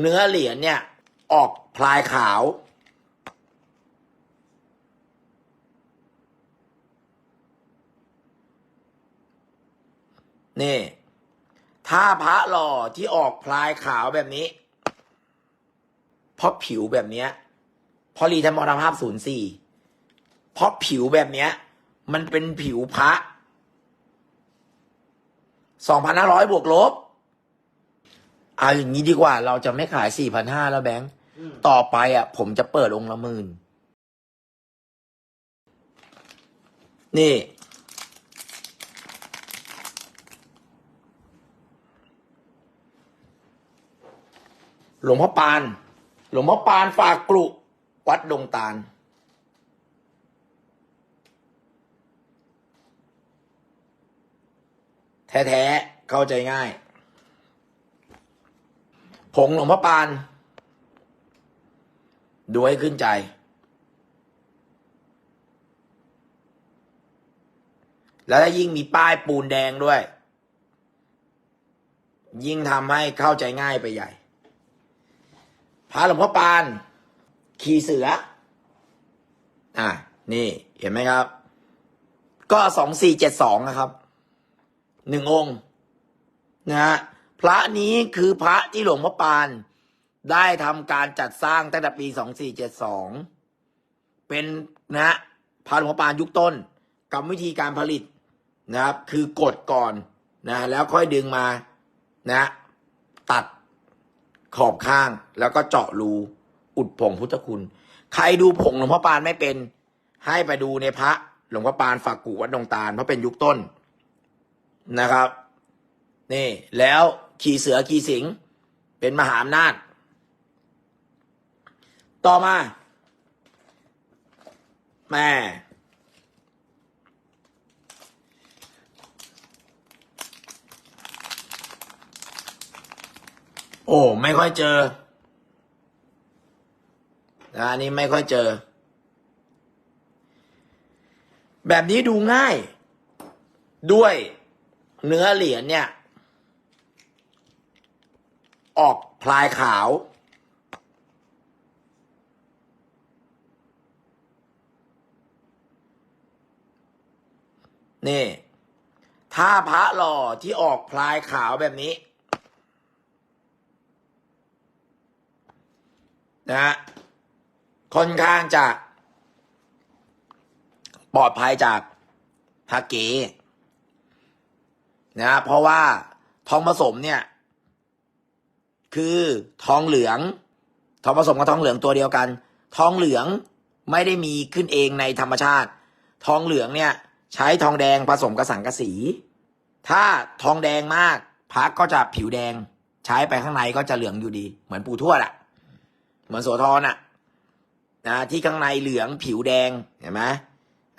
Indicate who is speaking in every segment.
Speaker 1: เนื้อเหรียญเนี่ย ออกพลายขาว นี่ ถ้าพระหล่อที่ออกพลายขาวแบบนี้ เพราะผิวแบบเนี้ยเพราะรีทันมรภาพศูนย์สี่เพราะผิวแบบเนี้ย มันเป็นผิวพระสองพันห้าร้อยบวกลบ เอาอย่างนี้ดีกว่า เราจะไม่ขายสี่พันห้าแล้วแบงค์
Speaker 2: อืม
Speaker 1: ต่อไปอะ ผมจะเปิดองค์ละหมื่นนี่ หลวงพ่อปาน หลวงพ่อปานฝากกลุวัดดงตาลแท้ๆ เข้าใจง่าย ผงหลวงพ่อปาน ดูให้ขึ้นใจ แล้วถ้ายิ่งมีป้ายปูนแดงด้วย ยิ่งทำให้เข้าใจง่ายไปใหญ่พระหลวงพ่อปาน ขี่เสือ อะ นี่ เห็นไหมครับ ก็สองสี่เจ็ดสองนะครับ หนึ่งองค์ นะฮะ พระนี้คือพระที่หลวงพ่อปาน ได้ทำการจัดสร้างตั้งแต่ปีสองสี่เจ็ดสองเป็นนะพระหลวงพ่อปานยุคต้นกรรมวิธีการผลิตนะครับ คือกดก่อนนะแล้วค่อยดึงมานะ ตัดขอบข้างแล้วก็เจาะรูอุดผงพุทธคุณ ใครดูผงหลวงพ่อปานไม่เป็น ให้ไปดูในพระหลวงพ่อปานฝากกูวัดดงตาลเพราะเป็นยุคต้นนะครับ นี่แล้ว ขี่เสือขี่สิง เป็นมหาอำนาจ ต่อมา แม่โอ้ ไม่ค่อยเจออันนี้ไม่ค่อยเจอ แบบนี้ดูง่าย ด้วยเนื้อเหรียญเนี่ย ออกพลายขาว นี่ ถ้าพระหล่อที่ออกพลายขาวแบบนี้นะค่อนข้างจะปลอดภัยจากพระเกนะฮะเพราะว่าทองผสมเนี่ย คือทองเหลือง ทองผสมกับทองเหลืองตัวเดียวกัน ทองเหลืองไม่ได้มีขึ้นเองในธรรมชาติ ทองเหลืองเนี่ยใช้ทองแดงผสมกับสังกะสี ถ้าทองแดงมากพักก็จะผิวแดง ใช้ไปข้างในก็จะเหลืองอยู่ดี เหมือนปูทวดอะเหมือนโสธรอะนะที่ข้างในเหลืองผิวแดงเห็นไหม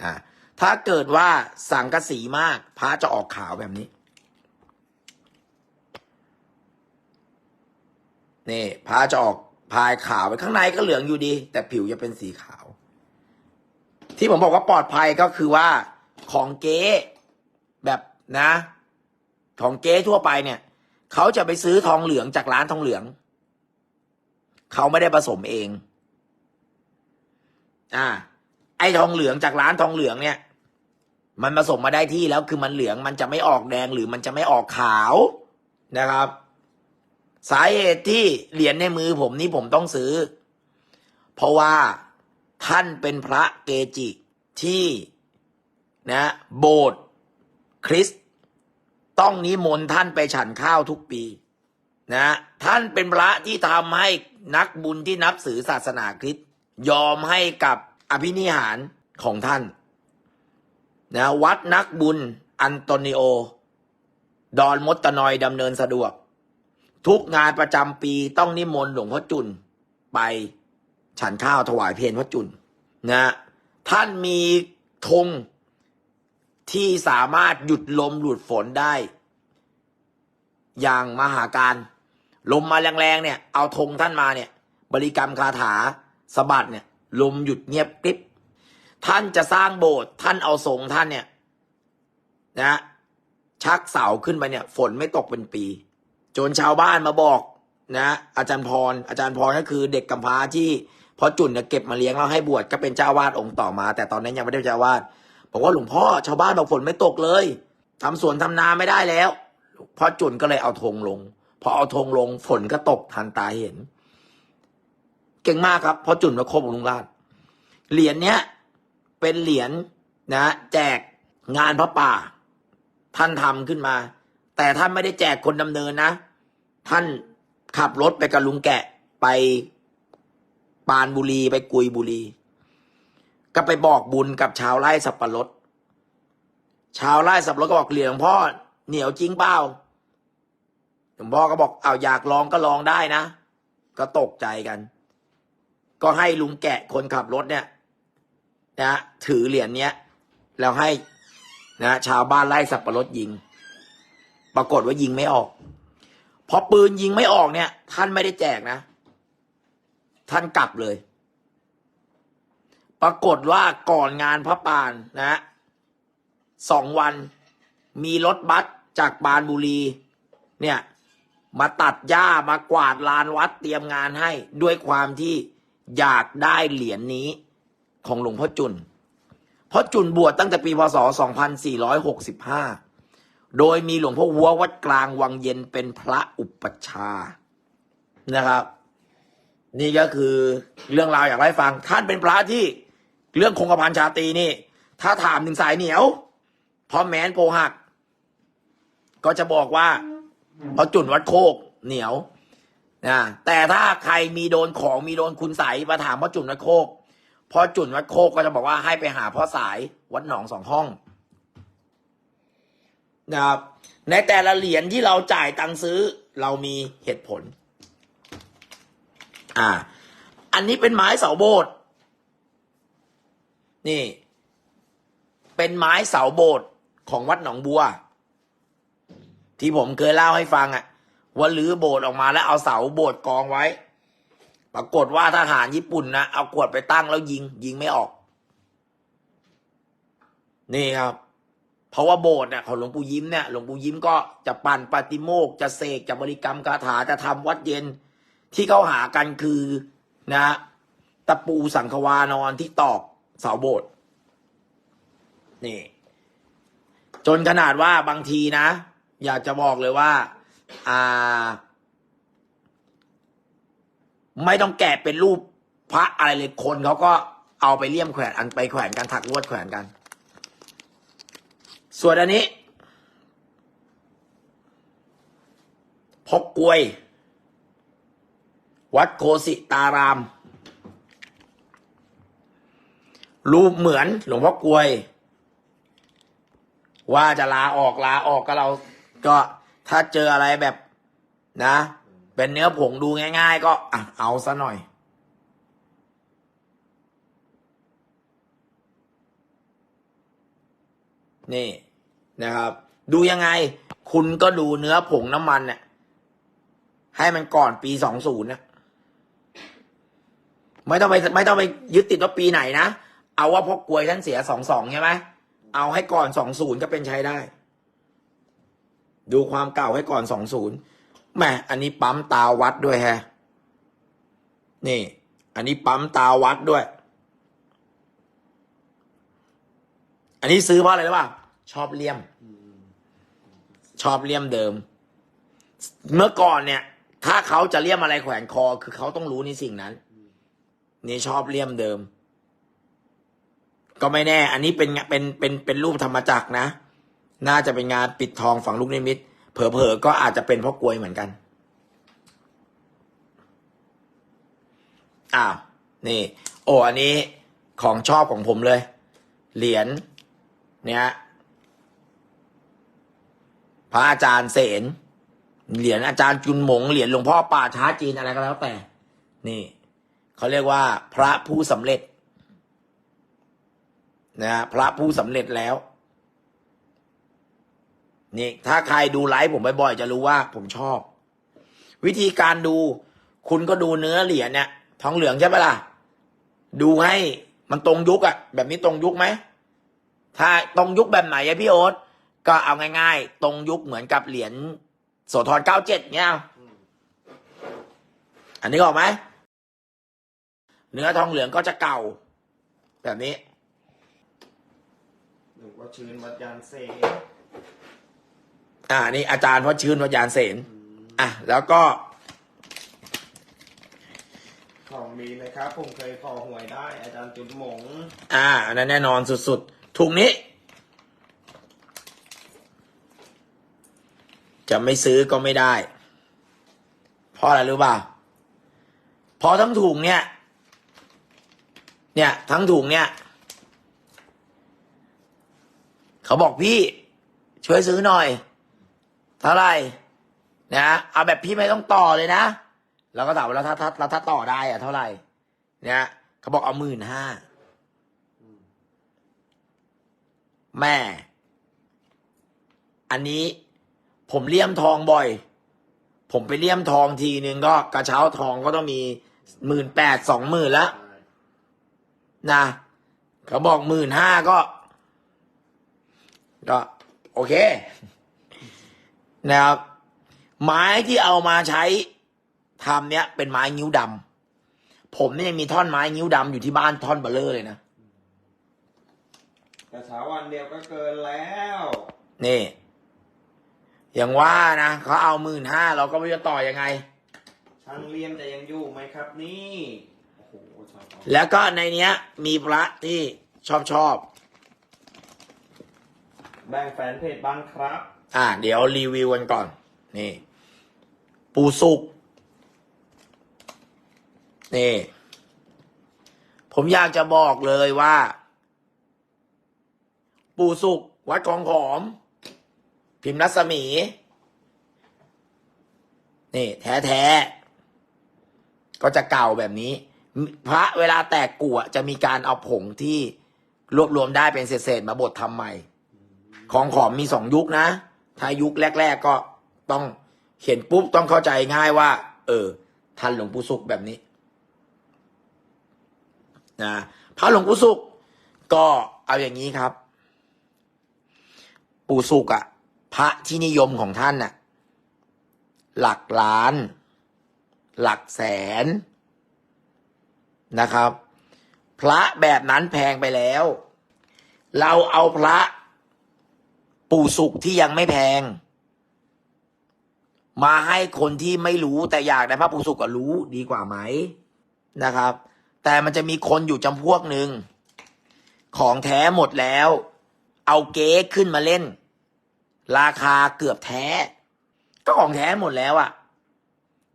Speaker 1: อ่าถ้าเกิดว่าสังกะสีมากพระจะออกขาวแบบนี้ นี่พระจะออกพายขาวไปข้างในก็เหลืองอยู่ดี แต่ผิวจะเป็นสีขาว ที่ผมบอกว่าปลอดภัยก็คือว่าของเก๊แบบนะ ของเก๊ทั่วไปเนี่ย เขาจะไปซื้อทองเหลืองจากร้านทองเหลือง เขาไม่ได้ผสมเอง อ่า ไอ้ทองเหลืองจากร้านทองเหลืองเนี่ย มันผสมมาได้ที่แล้วคือมันเหลืองมันจะไม่ออกแดงหรือมันจะไม่ออกขาวนะครับ สาเหตุที่เหรียญในมือผมนี่ผมต้องซื้อ เพราะว่าท่านเป็นพระเกจิที่นะโบสถ์คริสต์ต้องนิมนต์ท่านไปฉันข้าวทุกปีนะท่านเป็นพระที่ทำให้นักบุญที่นับถือศาสนาคริสต์ยอมให้กับอภินิหารของท่านนะวัดนักบุญอันโตนิโอ ดอนมดตนอยดำเนินสะดวก ทุกงานประจำปีต้องนิมนต์หลวงพ่อจุนไปฉันข้าวถวายเพลพ่อจุนนะท่านมีธงที่สามารถหยุดลมหลุดฝนได้ อย่างมหาการ ลมมาแรงๆเนี่ย เอาธงท่านมาเนี่ย บริกรรมคาถาสะบัดเนี่ย ลมหยุดเงียบกริบท่านจะสร้างโบสถ์ท่านเอาทรงท่านเนี่ย นะ ชักเสาขึ้นไปเนี่ย ฝนไม่ตกเป็นปี จนชาวบ้านมาบอกนะอาจารย์พร อาจารย์พรก็คือเด็กกำพร้าที่พอจุนเนี่ยเก็บมาเลี้ยงแล้วให้บวชก็เป็นเจ้าวาดองค์ต่อมา แต่ตอนนั้นยังไม่ได้เจ้าวาดบอกว่าหลวงพ่อชาวบ้านบอกฝนไม่ตกเลยทำสวนทำนาไม่ได้แล้วพ่อจุนก็เลยเอาธงลงพอเอาธงลงฝนก็ตกทันตาเห็น เก่งมากครับเพอจุนมาครบลุงราชเหรียญเนี้ยเป็นเหรียญนะ แจกงานพระป่า ท่านทำขึ้นมา แต่ท่านไม่ได้แจกคนดำเนินนะ ท่านขับรถไปกับลุงแกะไปปานบุรีไปกุยบุรี ก็ไปบอกบุญกับชาวไร่สับปะรด ชาวไร่สับปะรดก็บอกเหลียงพ่อเหนียวจริงเปล่าหลวงพ่อก็บอกเอาอยากลองก็ลองได้นะ ก็ตกใจกัน ก็ให้ลุงแกะคนขับรถเนี่ยนะถือเหรียญเนี้ยแล้วให้นะชาวบ้านไล่สับปะรดยิง ปรากฏว่ายิงไม่ออก พอปืนยิงไม่ออกเนี่ย ท่านไม่ได้แจกนะ ท่านกลับเลย ปรากฏว่าก่อนงานพระปานนะสองวันมีรถบัสจากบานบุรี เนี่ย มาตัดหญ้ามากวาดลานวัดเตรียมงานให้ ด้วยความที่อยากได้เหรียญนนี้ของหลวงพ่อจุนเพราะจุนบวชตั้งแต่ปีพศ 2465 โดยมีหลวงพ่อวัววัดกลางวังเย็นเป็นพระอุปชานะครับ นี่ก็คือเรื่องราวอยากให้ฟัง ท่านเป็นพระที่เรื่องคงกระพันชาตีนี่ ถ้าถามถึงสายเหนียวพราะแมนโพหัก ก็จะบอกว่าพราะจุนวัดโคกเหนียวนะแต่ถ้าใครมีโดนของมีโดนคุณใสยมาถามพ่อจุนวัดโคกพ่อจุนวัดโคกก็จะบอกว่าให้ไปหาพ่อสายวัดหนองสองห้อง นะครับ ในแต่ละเหรียญที่เราจ่ายตังค์ซื้อ เรามีเหตุผล อ่า อันนี้เป็นไม้เสาโบสถ์นี่ เป็นไม้เสาโบสถ์ของวัดหนองบัว ที่ผมเคยเล่าให้ฟังอะว่าลื้อโบสถ์ออกมาแล้วเอาเสาโบสถ์กองไว้ ปรากฏว่าทหารญี่ปุ่นนะเอาขวดไปตั้งแล้วยิง ยิงไม่ออก นี่ครับ เพราะว่าโบสถ์เนี่ยของหลวงปู่ยิ้มเนี่ยหลวงปู่ยิ้มก็จะปั่นปาติโมกข์จะเสกจะบริกรรมคาถาจะทำวัดเย็นที่เขาหากันคือนะตะปูสังควานอนที่ตอกเสาโบสถ์นี่ จนขนาดว่าบางทีนะ อยากจะบอกเลยว่า อ่า ไม่ต้องแกะเป็นรูปพระอะไรเลยคนเขาก็เอาไปเลี่ยมแขวนอันไปแขวนกันถักลวดแขวนกัน ส่วนอันนี้ พกกลวย วัดโคสิตาราม รูปเหมือนหลวงพ่อกลวย ว่าจะลาออกลาออกก็เรา ก็ถ้าเจออะไรแบบนะ เป็นเนื้อผงดูง่าย ๆ ก็อะเอาซะหน่อยนี่ นะครับ ดูยังไง คุณก็ดูเนื้อผงน้ำมันเนี่ยให้มันก่อนปีสองศูนย์นะไม่ต้องไปไม่ต้องไปยึดติดว่าปีไหนนะ เอาว่าพกกลวยท่านเสียสองสองใช่ไหมเอาให้ก่อนสองศูนย์ก็เป็นใช้ได้ ดูความเก่าให้ก่อนสองศูนย์แหมอันนี้ปั๊มตาวัดด้วยแฮะ นี่ อันนี้ปั๊มตาวัดด้วย อันนี้ซื้อเพราะอะไรหรู้ป่ะ ชอบเลี่ยม ชอบเลี่ยมเดิม เมื่อก่อนเนี่ย ถ้าเขาจะเลี่ยมอะไรแขวนคอ คือเขาต้องรู้ในสิ่งนั้น นี่ชอบเลี่ยมเดิม ก็ไม่แน่ อันนี้เป็นงะเป็นเป็นเป็นรูปธรรมจักรนะ น่าจะเป็นงานปิดทองฝังลูกนิมิต เผลอๆก็อาจจะเป็นพ่อกลวยเหมือนกันอ้าวนี่ โอ้อันนี้ของชอบของผมเลย เหรียญเนี่ย พระอาจารย์เสนเหรียญอาจารย์จุนหมงเหรียญหลวงพ่อป่าช้าจีนอะไรก็แล้วแต่ นี่เขาเรียกว่า พระผู้สำเร็จนะฮะพระผู้สำเร็จแล้ว นี่ ถ้าใครดูไลฟ์ผมบ่อยๆจะรู้ว่าผมชอบ วิธีการดู คุณก็ดูเนื้อเหรียญเนี่ยทองเหลืองใช่ปะล่ะ ดูให้มันตรงยุคอะแบบนี้ตรงยุคไหมถ้าตรงยุคแบบไหนอะพี่โอ๊ต ก็เอาง่าย ๆ ตรงยุคเหมือนกับเหรียญโสธรเก้าเจ็ดเนี่ยอันนี้ออกไหมเนื้อทองเหลืองก็จะเก่า แบบนี้
Speaker 2: หรือว่าชื้นวัดยานเซ
Speaker 1: อ่านี่อาจารย์พระชื่นวัญญาณเสนอะแล้วก็
Speaker 2: ของดีนะครับ ผมเคยขอหวยได้ อาจารย์จุดหมง
Speaker 1: อ่าอันนั้นแน่นอนสุดๆถุงนี้ จะไม่ซื้อก็ไม่ได้ เพราะอะไรรู้ป่ะเพราะทั้งถุงเนี่ย เนี่ย ทั้งถุงเนี่ยเขาบอกพี่ ช่วยซื้อหน่อย เท่าไหร่นะเอาแบบพี่ไม่ต้องต่อเลยนะเราก็ถามว่าแล้วถ้าถ้าถ้าต่อได้อะเท่าไหร่ เนี่ยเขาบอกเอาหมื่นห้าแม่ อันนี้ ผมเลี่ยมทองบ่อย ผมไปเลี่ยมทองทีนึงก็กระเช้าทองก็ต้องมีหมื่นแปดสองหมื่นแล้วนะเขาบอกหมื่นห้าก็ ก็ โอเค นะครับ ไม้ที่เอามาใช้ทำเนี้ยเป็นไม้นิ้วดำผมเนี่ยยังมีท่อนไม้นิ้วดำอยู่ที่บ้านท่อนเบลเลอร์เลยนะ
Speaker 2: กระเช้าวันเดียวก็เกินแล้ว
Speaker 1: นี่ อย่างว่านะเขาเอาหมื่นห้าเราก็ไม่รู้จะต่อยังไง
Speaker 2: ช่างเลี่ยมจะยังอยู่ไหมครับนี่โอ้โหชอบ
Speaker 1: แล้วก็ในเนี้ย มีพระที่ชอบชอบ
Speaker 2: แบ่งแฟนเพจบ้างครับ
Speaker 1: อ่า เดี๋ยวรีวิวกันก่อน นี่ ปูสุกนี่ ผมอยากจะบอกเลยว่า ปูสุกวัดของขอม พิมพ์รัศมี นี่ แท้แท้ๆก็จะเก่าแบบนี้ พระเวลาแตกกัวจะมีการเอาผงที่รวบรวมได้เป็นเศษๆมาบดทำใหม่ ของขอมมีสองยุคนะ ถ้ายุคแรก ๆ ก็ต้องเห็นปุ๊บต้องเข้าใจง่ายว่า เออ ทันหลวงปู่สุขแบบนี้นะพระหลวงปู่สุข ก็เอาอย่างนี้ครับ ปู่สุขอะ พระที่นิยมของท่านน่ะ หลักล้าน หลักแสนนะครับ พระแบบนั้นแพงไปแล้ว เราเอาพระปู่สุขที่ยังไม่แพง มาให้คนที่ไม่รู้แต่อยากได้พระปู่สุขก็รู้ดีกว่าไหมนะครับ แต่มันจะมีคนอยู่จำพวกหนึ่งของแท้หมดแล้ว เอาเก๊ขึ้นมาเล่น ราคาเกือบแท้ ก็ของแท้หมดแล้วอะ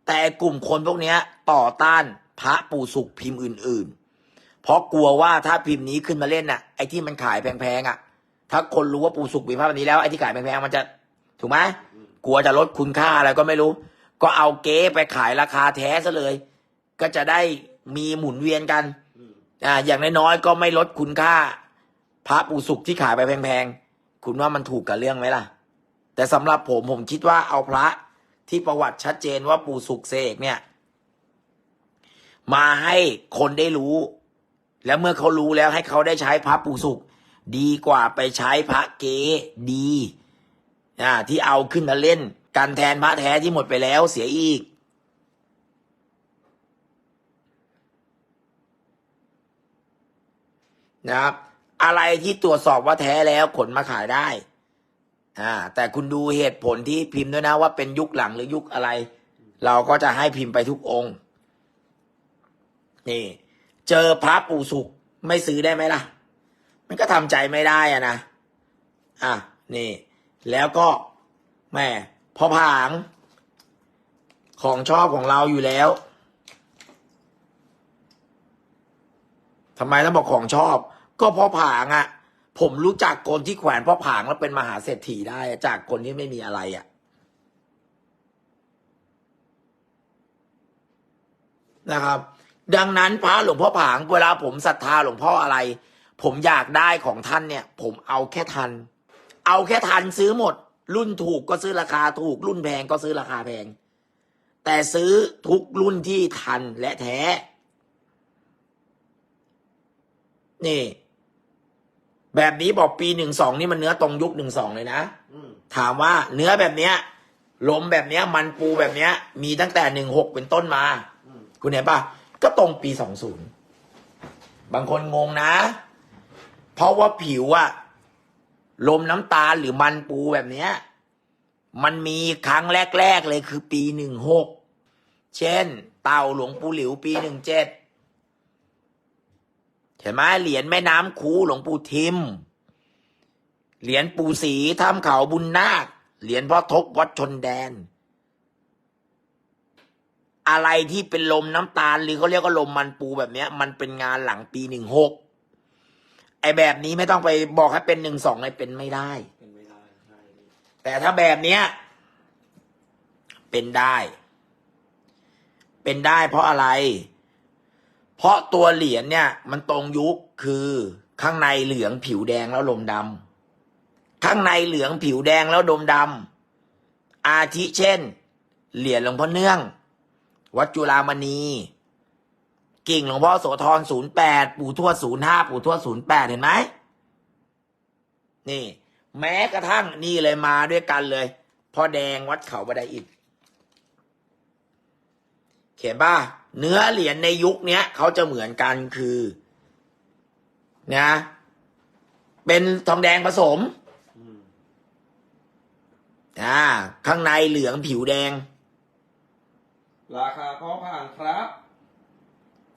Speaker 1: แต่กลุ่มคนพวกนี้ต่อต้านพระปู่สุขพิมพ์อื่น ๆ เพราะกลัวว่าถ้าพิมพ์นี้ขึ้นมาเล่นน่ะไอ้ที่มันขายแพงๆอะถ้าคนรู้ว่าปูสุกมีภาพแบบนี้แล้วไอ้ที่ขายแพงๆมันจะถูกไหมกลัวจะลดคุณค่าอะไรก็ไม่รู้ ก็เอาเก๊ไปขายราคาแท้ซะเลย ก็จะได้มีหมุนเวียนกัน
Speaker 2: อ่า
Speaker 1: อย่างน้อยๆก็ไม่ลดคุณค่า พระปูสุกที่ขายไปแพงๆคุณว่ามันถูกกับเรื่องไหมล่ะ แต่สำหรับผมผมคิดว่าเอาพระที่ประวัติชัดเจนว่าปู่สุกเสกเนี่ย มาให้คนได้รู้ แล้วเมื่อเขารู้แล้วให้เขาได้ใช้พระปู่สุกดีกว่าไปใช้พระเกดีอ่าที่เอาขึ้นมาเล่น กันแทนพระแท้ที่หมดไปแล้วเสียอีกนะครับอะไรที่ตรวจสอบว่าแท้แล้วขนมาขายได้ อ่าแต่คุณดูเหตุผลที่พิมพ์ด้วยนะว่าเป็นยุคหลังหรือยุคอะไร เราก็จะให้พิมพ์ไปทุกองค์ นี่ เจอพระปู่สุขไม่ซื้อได้ไหมล่ะ มันก็ทำใจไม่ได้อะนะอะนี่ แล้วก็แม่พอผางของชอบของเราอยู่แล้วทำไมต้องบอกของชอบ ก็พราะผางอะ่ะ ผมรู้จักคนที่แขวนพ่อผางแล้วเป็นมหาเศรษฐีได้ จากคนที่ไม่มีอะไรอะ่ะ นะครับ ดังนั้นพระหลวงพ่อผางเวลาผมศรัทธาหลวงพ่ออะไร ผมอยากได้ของท่านเนี่ย ผมเอาแค่ทัน เอาแค่ทันซื้อหมด รุ่นถูกก็ซื้อราคาถูก รุ่นแพงก็ซื้อราคาแพง แต่ซื้อทุกรุ่นที่ทันและแท้ นี่ แบบนี้บอกปีหนึ่งสองนี่มันเนื้อตรงยุคหนึ่งสองเลยนะ
Speaker 2: อืม
Speaker 1: ถามว่าเนื้อแบบเนี้ยลมแบบเนี้ย มันปูแบบเนี้ย มีตั้งแต่หนึ่งหกเป็นต้นมา
Speaker 2: อืม
Speaker 1: คุณเห็นปะก็ตรงปีสองศูนย์บางคนงงนะ เพราะว่าผิวอะลมน้ำตาลหรือมันปูแบบเนี้ย มันมีครั้งแรก ๆ เลยคือปีหนึ่งหก เช่น เต่าหลวงปู่หลิวปีหนึ่งเจ็ด เห็นไหมเหรียญแม่น้ำคูหลวงปู่ทิม เหรียญปู่ศรีถ้ำเขาบุญนาค เหรียญพ่อทบวัดชนแดน อะไรที่เป็นลมน้ำตาลหรือเขาเรียกว่าลมมันปูแบบเนี้ย มันเป็นงานหลังปีหนึ่งหกไอแบบนี้ไม่ต้องไปบอกให้เป็นหนึ่งสองเลยเป็นไม่ได้
Speaker 2: ไได
Speaker 1: แต่ถ้าแบบเนี้ย เป็นได้ เป็นได้เพราะอะไร เพราะตัวเหรียญเนี่ย มันตรงยุคคือข้างในเหลืองผิวแดงแล้วลมดำข้างในเหลืองผิวแดงแล้วดมดำอาทิเช่น เหรียญหลวงพ่อเนื่อง วัดจุฬามณี กิ่งหลวงพ่อโสธรศูนย์แปดปู่ทวดศูนย์ห้าปู่ทวดศูนย์แปดเห็นไหมนี่ แม้กระทั่งนี่เลยมาด้วยกันเลยพ่อแดงวัดเขาบันไดอิฐ เขียนป่ะเนื้อเหรียญในยุคเนี้ยเขาจะเหมือนกันคือนะเป็นทองแดงผสม
Speaker 2: อืม
Speaker 1: อ่าข้างในเหลืองผิวแดง
Speaker 2: ราคาพ่อผ่านครับ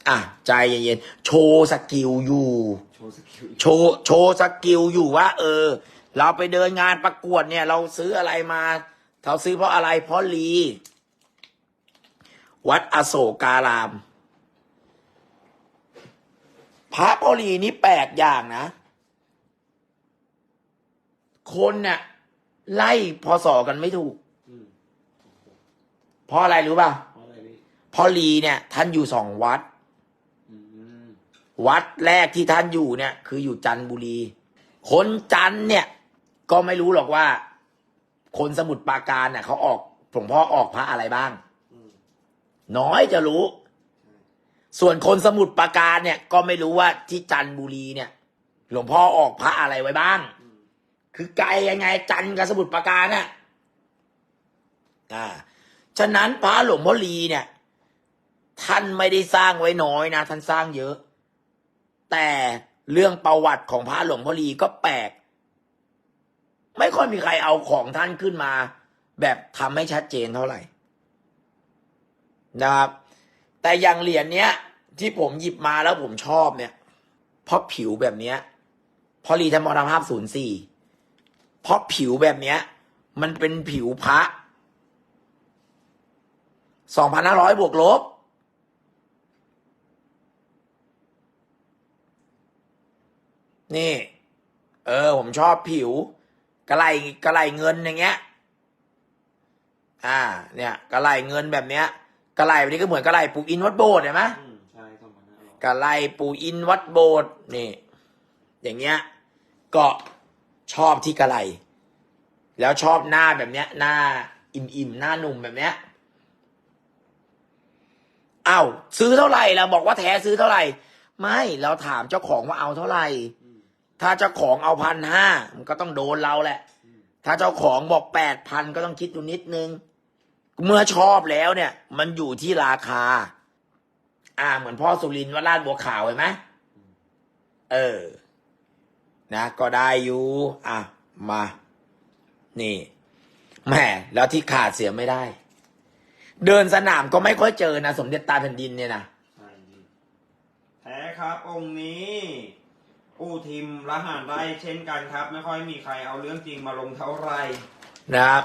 Speaker 1: อะใจเย็นๆโชว์สกิลอยู่
Speaker 2: โชว์สกิลอีก
Speaker 1: โชว์โชว์สกิลอยู่ว่า เออ เราไปเดินงานประกวดเนี่ย เราซื้ออะไรมาเราซื้อเพราะอะไรเพราะลี วัดอโศการาม พระพ่อลีนี่แปลกอย่างนะ คนเนี่ยไล่พอสอกันไม่ถูก เพราะอะไรรู้ป่ะ
Speaker 2: เพราะอ
Speaker 1: ลีเนี่ย ท่านอยู่สองวัด วัดแรกที่ท่านอยู่เนี่ย คืออยู่จันทบุรี คนจันเนี่ย ก็ไม่รู้หรอกว่า คนสมุทรปราการเนี่ยเขาออกหลวงพ่อออกพระอะไรบ้าง น้อยจะรู้ ส่วนคนสมุทรปราการเนี่ย ก็ไม่รู้ว่าที่จันทบุรีเนี่ย หลวงพ่อออกพระอะไรไว้บ้าง คือไกลยังไง จันกับสมุทรปราการน่ะอ่าฉะนั้นพระหลวงพ่อลีเนี่ย ท่านไม่ได้สร้างไว้น้อยนะท่านสร้างเยอะ แต่เรื่องประวัติของพระหลวงพ่อลีก็แปลก ไม่ค่อยมีใครเอาของท่านขึ้นมา แบบทำให้ชัดเจนเท่าไหร่ นะครับ แต่อย่างเหรียญเนี้ย ที่ผมหยิบมาแล้วผมชอบเนี่ย เพราะผิวแบบเนี้ยเพราะรีทันมรภาพศูนย์สี่เพราะผิวแบบเนี้ย มันเป็นผิวพระสองพันห้าร้อยบวกลบ นี่ เออ ผมชอบผิว กระไหลกระไหลเงินอย่างเงี้ย อ่า เนี่ย กระไหลเงินแบบเนี้ย กระไหลแบบนี้ก็เหมือนกระไหลปูอินวัดโบสถ์เห็นไหม
Speaker 2: อืมใช่สองพันห้าร้อย
Speaker 1: กะไลปูอินวัดโบสถ์นี่ อย่างเงี้ยก็ชอบที่กะไลแล้วชอบหน้าแบบเนี้ย หน้าอิ่มอิ่มๆหน้าหนุ่มแบบเนี้ยเอา้าซื้อเท่าไหร่เราบอกว่าแท้ซื้อเท่าไหร่ ไม่เราถามเจ้าของว่าเอาเท่าไหร่
Speaker 2: อืม
Speaker 1: ถ้าเจ้าของเอาพันห้ามันก็ต้องโดนเราแหละ
Speaker 2: อืม
Speaker 1: ถ้าเจ้าของบอกแปดพันก็ต้องคิดดูนิดนึง เมื่อชอบแล้วเนี่ย มันอยู่ที่ราคา อ่า เหมือนพ่อสุรินทร์วัดลาดบัวขาวเห็นไหมเออ นะ ก็ได้อยู่อะมา นี่แหมแล้วที่ขาดเสียไม่ได้ เดินสนามก็ไม่ค่อยเจอนะสมเด็จตาแผ่นดินเนี่ยนะ
Speaker 2: ใช่พี่แท้ครับ องค์นี้ปู่ทิมรหัสได้เช่นกันครับ ไม่ค่อยมีใครเอาเรื่องจริงมาลงเท่าไหร่
Speaker 1: นะครับ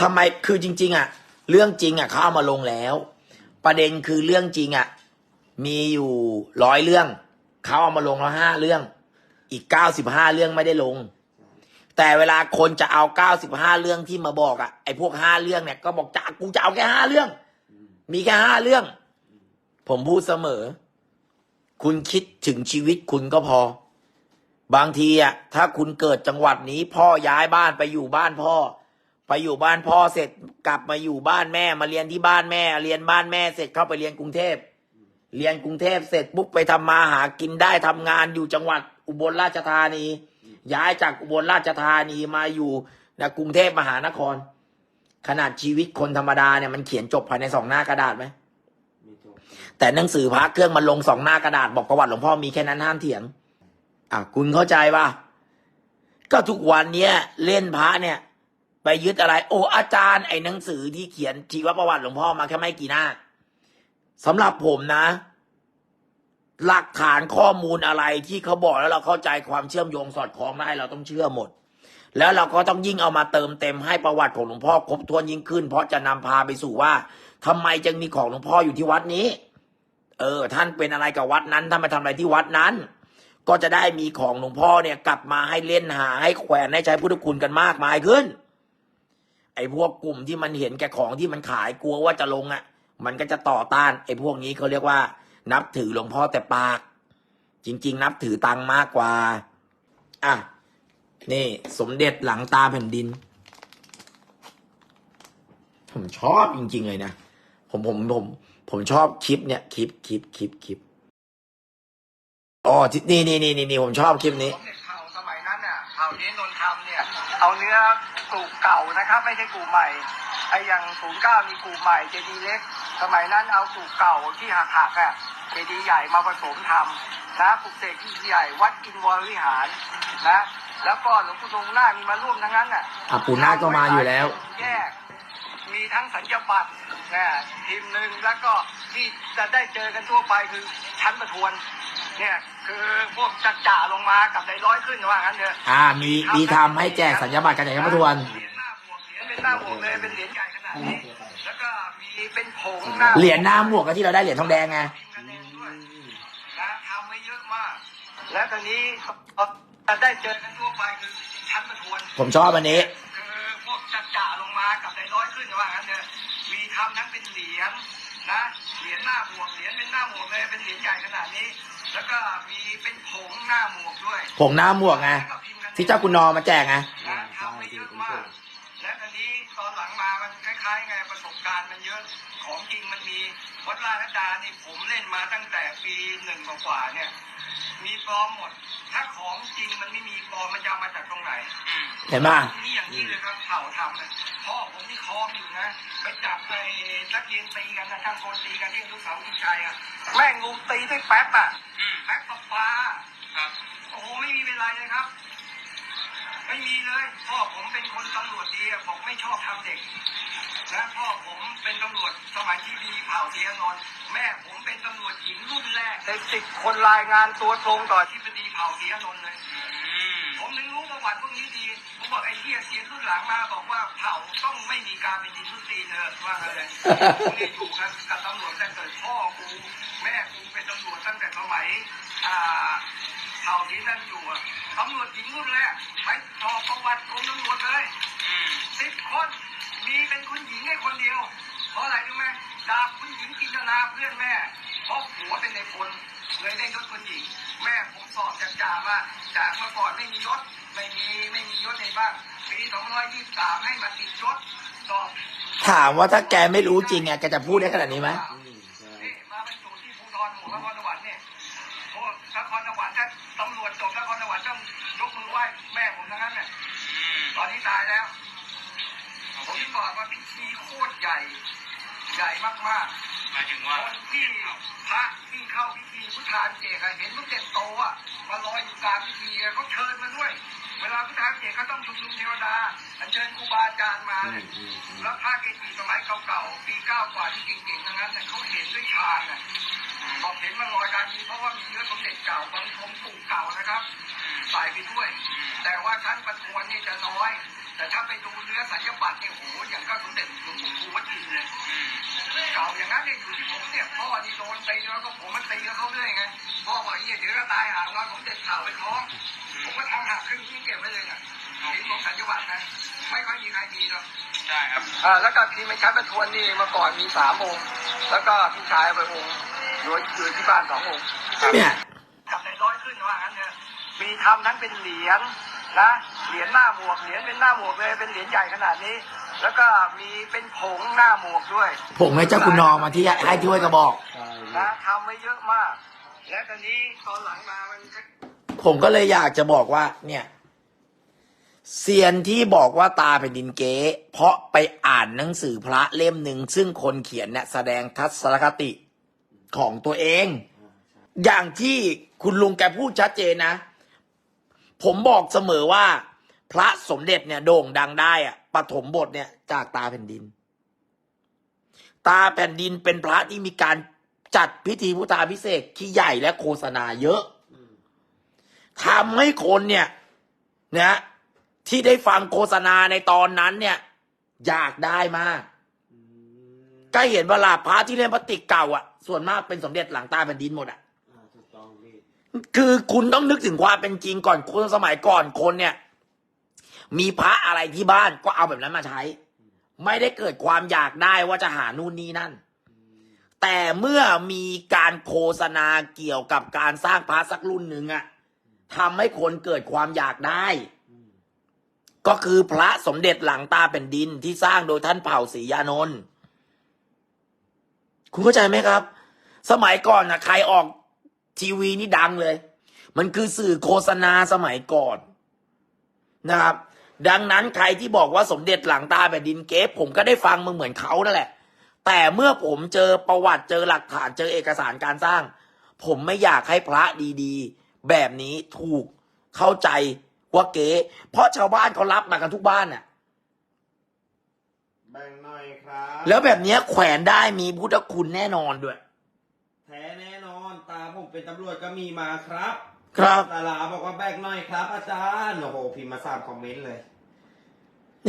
Speaker 1: ทำไมคือจริง ๆ อะ เรื่องจริงอะเขาเอามาลงแล้ว ประเด็นคือเรื่องจริงอะมีอยู่ร้อยเรื่องเขาเอามาลงแล้วห้าเรื่อง อีกเก้าสิบห้าเรื่องไม่ได้ลง แต่เวลาคนจะเอาเก้าสิบห้าเรื่องที่มาบอกอะไอ้พวกห้าเรื่องเนี่ยก็บอกจะกูจะเอาแค่ห้าเรื่อง
Speaker 2: มี
Speaker 1: แค่ห้าเรื่อง ผมพูดเสมอ คุณคิดถึงชีวิตคุณก็พอ บางทีอะถ้าคุณเกิดจังหวัดนี้ พ่อย้ายบ้านไปอยู่บ้านพ่อ ไปอยู่บ้านพ่อเสร็จกลับมาอยู่บ้านแม่มาเรียนที่บ้านแม่ เรียนบ้านแม่เสร็จเข้าไปเรียนกรุงเทพเรียนกรุงเทพเสร็จปุ๊บไปทำมาหากินได้ทำงานอยู่จังหวัดอุบลราชธานี ย้ายจากอุบลราชธานีมาอยู่นกรุงเทพมหานคร ขนาดชีวิตคนธรรมดาเนี่ยมันเขียนจบภายในสองหน้ากระดาษไหมแต่หนังสือพระเครื่องมันลงสองหน้ากระดาษบอกประวัติหลวงพ่อมีแค่นั้นห้ามเถียง อะคุณเข้าใจปะก็ทุกวันเนี้ยเล่นพระเนี่ย ไปยึดอะไร โอ้อาจารย์ไอ้หนังสือที่เขียนชีวประวัติหลวงพ่อมาแค่ไม่กี่หน้าสำหรับผมนะ หลักฐานข้อมูลอะไรที่เขาบอกแล้วเราเข้าใจความเชื่อมโยงสอดคล้องได้เราต้องเชื่อหมด แล้วเราก็ต้องยิ่งเอามาเติมเต็มให้ประวัติของหลวงพ่อครบถ้วนยิ่งขึ้น เพราะจะนำพาไปสู่ว่าทำไมจึงมีของหลวงพ่ออยู่ที่วัดนี้ เออ ท่านเป็นอะไรกับวัดนั้นท่านไปทำอะไรที่วัดนั้น ก็จะได้มีของหลวงพ่อเนี่ย กลับมาให้เล่นหาให้แขวนให้ใช้พุทธคุณกันมากมายขึ้น ไอ้พวกกลุ่มที่มันเห็นแก่ของที่มันขายกลัวว่าจะลงอะ มันก็จะต่อต้าน ไอ้พวกนี้เขาเรียกว่า นับถือหลวงพ่อแต่ปาก จริง ๆ นับถือตังมากกว่า อะ นี่ สมเด็จหลังตาแผ่นดิน ผมชอบจริง ๆ เลยนะ ผมผมผม ผมชอบคลิปเนี่ยคลิปคลิปคลิปคลิปอ๋อที่นี่นี่นี่นี่ผมชอบคลิปนี้
Speaker 3: ข่าวสมัยนั้นน่ะเผ่านี้นนทำเนี่ย เอาเนื้อ กลูกเก่านะครับ ไม่ใช่กลูกใหม่ไอ้อย่างศูนย์เก้ามีกลูกใหม่เจดีย์เล็ก สมัยนั้นเอากลูกเก่าที่หักหักๆอะเจดีย์ใหญ่มาผสมทำนะปลุกเสกที่ใหญ่วัดอินวรวิหารนะแล้วก็หลวงปู่ทรงหน้าคมีมาร่วมทั้งนั้นน่ะ
Speaker 1: อะปู่นาคก็มาอยู่แล้ว
Speaker 3: แยก มีทั้งสัญญาบัตรนะทีมหนึ่งแล้วก็ที่จะได้เจอกันทั่วไปคือชั้นประทวน เนี่ยคือพวกจักจ่าลงมากับในร้อยขึ้นว่างั้นเถอะ
Speaker 1: อ่ามีมีทำให้แจกสัญญาบัตรกันอย่างประทวน
Speaker 3: เหรียญหน้าบวกเหรียญเป็นหน้าบวกเลยเป็นเหรียญใหญ่ขนาดนี้แล้วก็มีเป็นผงหน้า
Speaker 1: เหรียญหน้าหมวกกับที่เราได้เหรียญทองแดงไง
Speaker 3: พิมพ์กันเองด้วยนะทำไว้เยอะมาก แล้วตอนนี้จะได้เจอกันทั่วไปคือชั้นประทวน
Speaker 1: ผมชอบอันนี้
Speaker 3: คือพวกจักจ่าลงมากับในร้อยขึ้นว่างั้นเถอะมีทำทั้งเป็นเหรียญนะเหรียญหน้าบวกเหรียญเป็นหน้าหมวกเลยเป็นเหรียญใหญ่ขนาดนี้ แล้วก็มีเป็นผงหน้าหมวกด้วย
Speaker 1: ผงหน้าหมวกไงที่เจ้าคุณนอมาแจกไง
Speaker 3: นะทำไว้เยอะมากและตอนนี้ตอนหลังมามันคล้ายๆไงประสบการณ์มันเยอะของจริงมันมีวัดราชดานี่ผมเล่นมาตั้งแต่ปีหนึ่งกว่าๆเนี่ย มีปลอมหมด ถ้าของจริงมันไม่มีปลอมมันจะเอามาจากตรงไหน
Speaker 1: เห็นป่ะ
Speaker 3: นี่อย่างนี้เลยครับเผาทำนะพ่อผมนี่คอมอยู่นะไปจับในนักเรียนตีกันนะช่างคนตีกันที่ลูกสาวคุณชายอะแม่งลุมตีด้วยแป๊บอะแป๊บปะปาครับโอ้โหไม่มีเวลาเลยครับ ไม่มีเลย พ่อผมเป็นคนตำรวจดีอะบอกไม่ชอบทำเด็ก นะพ่อผมเป็นตำรวจสมัยที่ดีเผ่าเสียนนท์แม่ผมเป็นตำรวจหญิงรุ่นแรกในสิบคนรายงานตัวตรงต่อที่บดีเผ่าเสียนนท์เลยผมถึงรู้ประวัติพวกนี้ดีผมบอกไอ้เหี้ยเสียนรุ่นหลังมาบอกว่าเผ่าต้องไม่มีการเป็นดินทุตีเธอว่าไงเลยผมเนี่ยอยู่กันกับตำรวจตั้งแต่พ่อกูแม่กูเป็นตำรวจตั้งแต่สมัยอ่าเผ่าที่นั่นอยู่อะตำรวจหญิงรุ่นแรกไปสอบประวัติกรมตำรวจเลยสิบคนมีเป็น คุณหญิงแค่คนเดียว เพราะอะไรรู้ไหมดาบคุณหญิงกินนาเพื่อนแม่เพราะผัวเป็นในพลเลยได้ยศคุณหญิง แม่ผมสอบจากจ่ามาจากเมื่อก่อนไม่มียศไม่มีไม่มียศในบ้างปี223ให้มาติดยศสอบ
Speaker 1: ถามว่าถ้าแกไม่รู้จริงอะแกจะพูดได้ขนาดนี้ไหม
Speaker 3: นี่มาเป็นสูตรที่ภูธรหมู่นครสวรรค์เนี่ยโอ้นครสวรรค์ถ้าตำรวจจบนครสวรรค์ต้องยกมือไหว้แม่ผมทั้งนั้นเนี่ยตอนนี้ตายแล้ว ผมที่บอกว่าพิ ธีโคตรใหญ่ ใหญ่มากๆ
Speaker 4: หมายถึงว่า
Speaker 3: คนที่พระที่เข้าพิธีพุทธาพิเศษกอะเห็นลูกเด็กโตอะมาลอยอยู่กลางพิธีอะเขาเชิญมาด้วย เวลาพุทธาพิเศษกเขาต้องชุมนุมเทวดาอัญเชิญครูบาอาจารย์มาเนี่ยแล้วพระเกจิสมัยเก่าๆปีเก้ากว่าที่เก่งๆทั้งนั้นเนี่ยเขาเห็นด้วยฌานน่ะบอกเห็นมาลอยกลางพิธีเพราะว่ามีเนื้อสมเด็จเก่าบางชมปู่เก่านะครับ ใส่ไปด้วย แต่ว่าชั้นประทวนนี่จะน้อย แต่ถ้าไปดูเนื้อสัญญาบัตรเนี่ยโอ้โหอย่างก็สมเด็จหลวงปู่ครูวัดอินทร์เลยเก่าอย่างนั้นเนี่ยอยู่ที่ผมเนี่ยพ่อนี่โดนตีแล้วก็ผมมันตีกับเขาเรื่อยไงพ่อบอกเหี้ยเดี๋ยวก็ตายหาว่าผมเด็ดข่าวไปท้องผมก็ทำหักครึ่งที่เก็บไว้เลยอะทิ้งลงสัญญาบัตรนะไม่ค่อยมีใครมีหรอก
Speaker 4: ใช่ครับ
Speaker 3: อ่าแล้วก็ทีมไอ้ชั้นประทวนนี่เมื่อก่อนมีสามองค์แล้วก็พี่ชายไปองค์อยู่อยู่ที่บ้านสององค์
Speaker 1: เนี่ย
Speaker 3: กับในร้อยขึ้นว่างั้นเถอะมีทำทั้งเป็นเหรียญ นะเหรียญหน้าหมวกเหรียญเป็นหน้าหมวกเลยเป็นเหรียญใหญ่ขนาดนี้ แล้วก็มีเป็นผงหน้าหมวกด้วย
Speaker 1: ผมให้เจ้าคุณนอมาที่ให้ที่ห้วยกระบอก
Speaker 3: นะทำไว้เยอะมาก และตอนนี้ตอนหลังมามันก็
Speaker 1: ผมก็เลยอยากจะบอกว่า เนี่ยเซียนที่บอกว่าตาเป็นดินเก๊เพราะไปอ่านหนังสือพระเล่มหนึ่งซึ่งคนเขียนเนี่ยแสดงทัศนคติของตัวเอง
Speaker 2: อ่าใช่
Speaker 1: อย่างที่คุณลุงแกพูดชัดเจนนะ ผมบอกเสมอว่า พระสมเด็จเนี่ยโด่งดังได้อะปฐมบทเนี่ยจากตาแผ่นดิน ตาแผ่นดินเป็นพระที่มีการจัดพิธีพุทธาพิเศษกที่ใหญ่และโฆษณาเยอะ
Speaker 2: อืม
Speaker 1: ทำให้คนเนี่ยนะที่ได้ฟังโฆษณาในตอนนั้นเนี่ย อยากได้มาก
Speaker 2: อืม
Speaker 1: ก็เห็นเวลาพระที่เล่นพลาสติกเก่าอะ ส่วนมากเป็นสมเด็จหลังตาแผ่นดินหมดอะ
Speaker 2: อ่าถูกต้องพี่
Speaker 1: คือคุณต้องนึกถึงความเป็นจริงก่อนคนสมัยก่อนคนเนี่ย มีพระอะไรที่บ้านก็เอาแบบนั้นมาใช้ ไม่ได้เกิดความอยากได้ว่าจะหานู่นนี่นั่น แต่เมื่อมีการโฆษณาเกี่ยวกับการสร้างพระสักรุ่นหนึ่งอะทำให้คนเกิดความอยากได้ ก็คือพระสมเด็จหลังตาแผ่นดินที่สร้างโดยท่านเผ่าศรียานนท์คุณเข้าใจไหมครับ สมัยก่อนนะใครออก ทีวีนี่ดังเลย มันคือสื่อโฆษณาสมัยก่อนนะครับ ดังนั้นใครที่บอกว่าสมเด็จหลังตาแผ่นดินเก๊ผมก็ได้ฟังมึงเหมือนเขานั่นแหละ แต่เมื่อผมเจอประวัติเจอหลักฐานเจอเอกสารการสร้าง ผมไม่อยากให้พระดีๆ แบบนี้ถูกเข้าใจว่าเก๋เพราะชาวบ้านเขารับมากันทุกบ้านน่ะ
Speaker 2: แบ่งหน่อยครับ
Speaker 1: แล้วแบบเนี้ยแขวนได้มีพุทธคุณแน่นอนด้วย
Speaker 2: แท้แน่นอน ตา ผมเป็นตำรวจก็มีมาครับ
Speaker 1: ครับ
Speaker 2: ดาราบอกว่าแบ่งหน่อยครับ อาจารย์โอ้โหพิมพ์มาสามคอมเมนต์เลย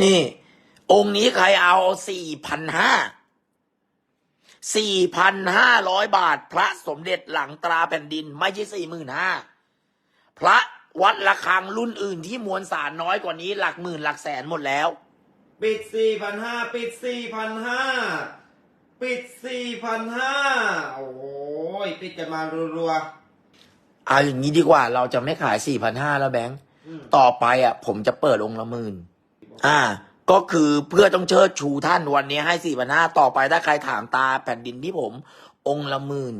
Speaker 1: นี่ องค์นี้ใครเอาสี่พันห้าสี่พันห้าร้อยบาท พระสมเด็จหลังตราแผ่นดิน ไม่ใช่สี่หมื่นห้าพระวัดระฆังรุ่นอื่นที่มวลสารน้อยกว่านี้หลักหมื่นหลักแสนหมดแล้ว
Speaker 2: ปิดสี่พันห้าปิดสี่พันห้าปิดสี่พันห้าโอ้โห ปิดกันมารัว
Speaker 1: เอาอย่างนี้ดีกว่าเราจะไม่ขายสี่พันห้าแล้วแบงค์
Speaker 2: ๆอืม
Speaker 1: ต่อไปอะ ผมจะเปิดองค์ละหมื่นอ่า ก็คือเพื่อต้องเชิดชูท่านวันนี้ให้สี่พันห้าต่อไปถ้าใครถามตาแผ่นดินที่ผม องค์ละหมื่น